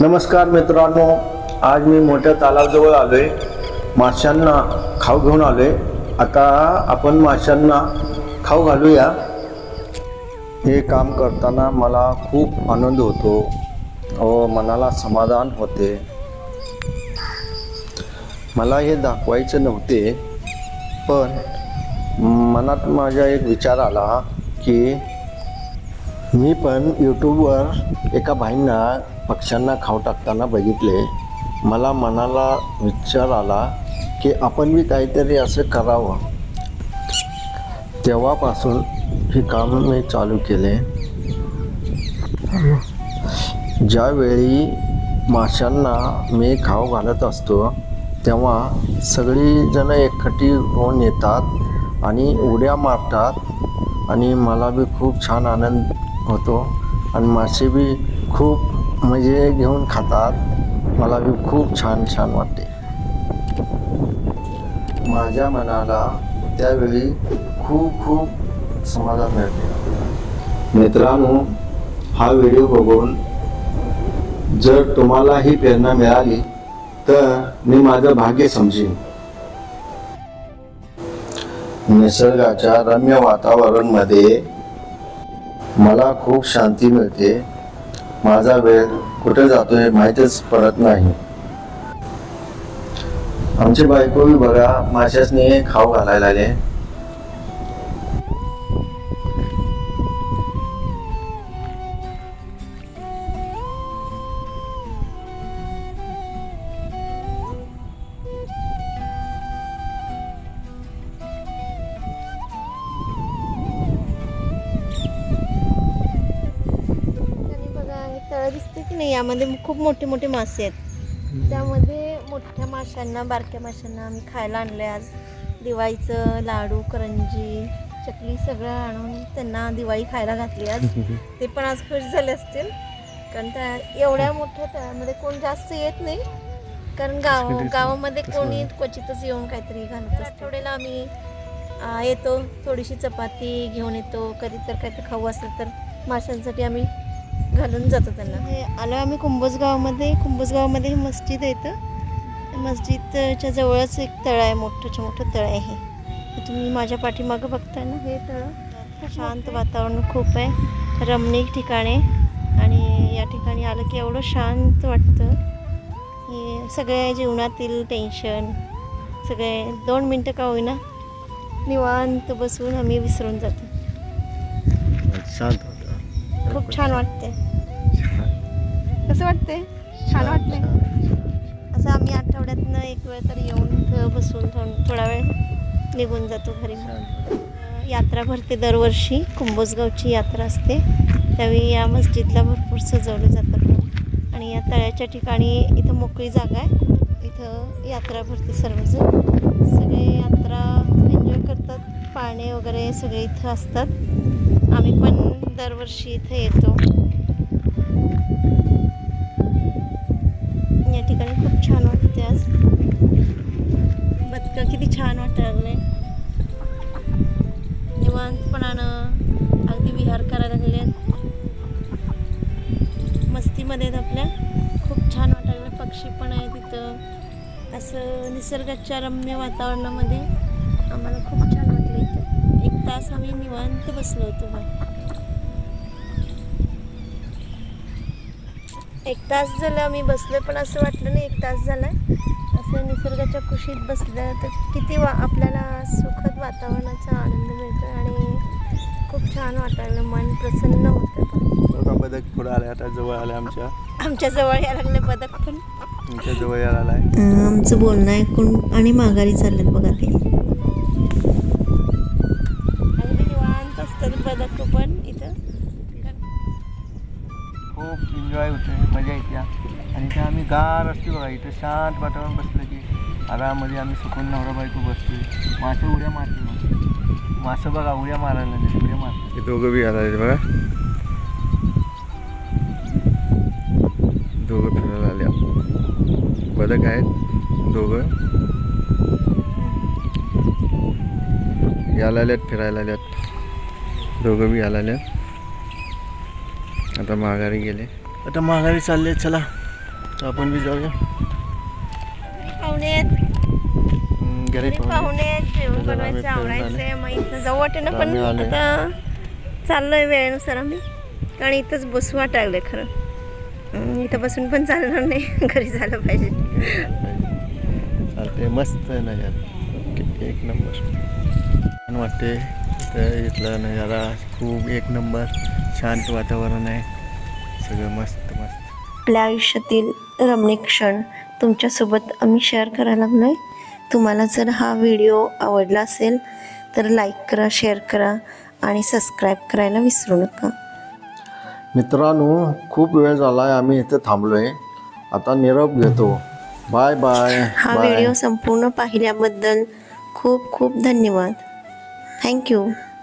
नमस्कार मित्रांनो आज मी मोठ्या तलावाजवळ आहे माशांना खाऊ घेऊन आलोय. आता आपण माशांना खाऊ घालूया. हे काम करताना मला खूप आनंद होतो. व मनाला समाधान होते. मला हे दाखवायचं नव्हते पण मनात माझ्या एक विचार आला की मी पण यूट्यूबवर एका बाईंना पक्ष्यांना खाऊ टाकताना बघितले मला मनाला विचार आला की आपण बी काहीतरी असं करावं. तेव्हापासून हे काम मी चालू केले. ज्यावेळी माशांना मी खाऊ घालत असतो तेव्हा सगळीजणं एकखटी होऊन येतात आणि उड्या मारतात आणि मला बी खूप छान आनंद होतो आणि मासे बी खूप म्हणजे घेऊन खातात. मला बी खूप छान छान वाटते. माझ्या मनाला त्यावेळी खूप खूप समाधान मिळते. मित्रांनो हा व्हिडिओ बघून जर तुम्हाला ही प्रेरणा मिळाली तर मी माझं भाग्य समजेन. निसर्गाच्या रम्य वातावरणमध्ये मला खूप शांती मिळते. माझा वेळ कुठे जातोय माहितीच पडत नाही. आमची बायको बघा माशासनी खाऊ घालायला आले नाही यामध्ये खूप मोठे मोठे मासे आहेत. त्यामध्ये मोठ्या माशांना बारक्या माशांना आम्ही खायला आणले आज. दिवाळीचं लाडू करंजी चकली सगळं आणून त्यांना दिवाळी खायला घातली आज. ते पण आज खुश झाले असतील. कारण त्या एवढ्या मोठ्या तळ्यामध्ये कोण जास्त येत नाही. कारण गाव गावामध्ये कोणी क्वचितच येऊन काहीतरी घालत असतं आठवड्याला आम्ही येतो थोडीशी चपाती घेऊन येतो. कधी तर काहीतरी खाऊ असेल तर माशांसाठी आम्ही घालून जातो त्यांना. हे आलो आम्ही कुंभोज गावामध्ये कुंभोज गावामध्ये हे मस्जिद आहे इथं. त्या मस्जिदच्या जवळच एक तळ आहे मोठंच्या मोठं तळ आहे तुम्ही माझ्या पाठीमागं बघताय ना हे तळ. शांत वातावरण खूप आहे. रमणीक ठिकाण आहे. आणि या ठिकाणी आलं की एवढं शांत वाटतं. हे सगळ्या जीवनातील टेन्शन सगळे दोन मिनटं का होईना निवांत बसून आम्ही विसरून जातो. शांत खूप छान वाटते. कसं वाटते? छान वाटते. असं आम्ही आठवड्यातनं एक वेळ तरी येऊन इथं बसून थोडा वेळ निघून जातो घरी. यात्रा भरते दरवर्षी. कुंभोजगावची यात्रा असते. त्यावेळी या मस्जिदला भरपूर सजवलं जातं. आणि या तळ्याच्या ठिकाणी इथं मोकळी जागा आहे. इथं यात्रा भरते सर्वजण. सगळे यात्रा एन्जॉय करतात. पाळणे वगैरे सगळे इथं असतात. आम्ही पण दरवर्षी इथे येतो. या ठिकाणी खूप छान वाटते आज. बदकं किती छान वाटायला लागले निवांतपणानं अगदी विहार करायला लागले. मस्तीमध्ये आहेत आपल्या खूप छान वाटायला लागलं. पक्षी पण आहे तिथं असं निसर्गाच्या रम्य वातावरणामध्ये आम्हाला खूप आम्ही निवांत बसलो होतो बाहेर एक तास झालं आम्ही बसलोय पण असं वाटलं नाही एक तास झाला. असं निसर्गाच्या कुशीत बसलं तर किती वा आपल्याला सुखद वातावरणाचा आनंद मिळतो आणि खूप छान वाटायला मन प्रसन्न होतं. बदक पुढे आले आता जवळ आले आमच्या. आमच्या जवळ यायला लागले बदक पण. आमच्या जवळ यायला आलाय आमचं बोलणं ऐकून आणि माघारी चाललेत बघा ते. खूप एन्जॉय होते मजा येते आणि त्या आम्ही गार असते बघा इथं शांत वातावरण बसलं की आरामध्ये आम्ही सुकून नवरा बायको बसतोय. मासे उड्या मारते मग मासं बघा उड्या मारायला नाही उड्या मारते दोघं बी आले बघा. दोघं फिरायला आले बदक आहेत दोघं. यायला आल्यात फिरायला आल्यात. दोघं बी यायला आल्यात. आता माघारी गेले. आता माघारी चालले चला. आपण बी जाऊया. पाहुणे. घरी जेवण बनवायचं आवडायचंय मग इथं जाऊ वाटे ना पण. आता चाललोय वेळेनुसार आम्ही. कारण इथंच बसू वाटायलंय खरं. इथं बसून पण चालणार नाही. घरी झालं पाहिजे. चालते मस्त नजारा. एक नंबर. छान वाटते तर इथला नजारा खूप एक नंबर. शांत वातावरण आहे. सगळं मस्त मस्त. आपल्या आयुष्यातील रमणीक क्षण तुमच्यासोबत आम्ही शेअर करायला लागलो आहे तुम्हाला जर हा व्हिडिओ आवडला असेल तर लाईक करा शेअर करा आणि सबस्क्राईब करायला विसरू नका. मित्रांनो खूप वेळ झाला आहे आम्ही इथे थांबलो आहे आता निरोप घेतो. बाय बाय हा व्हिडिओ संपूर्ण पाहिल्याबद्दल खूप खूप धन्यवाद. थँक्यू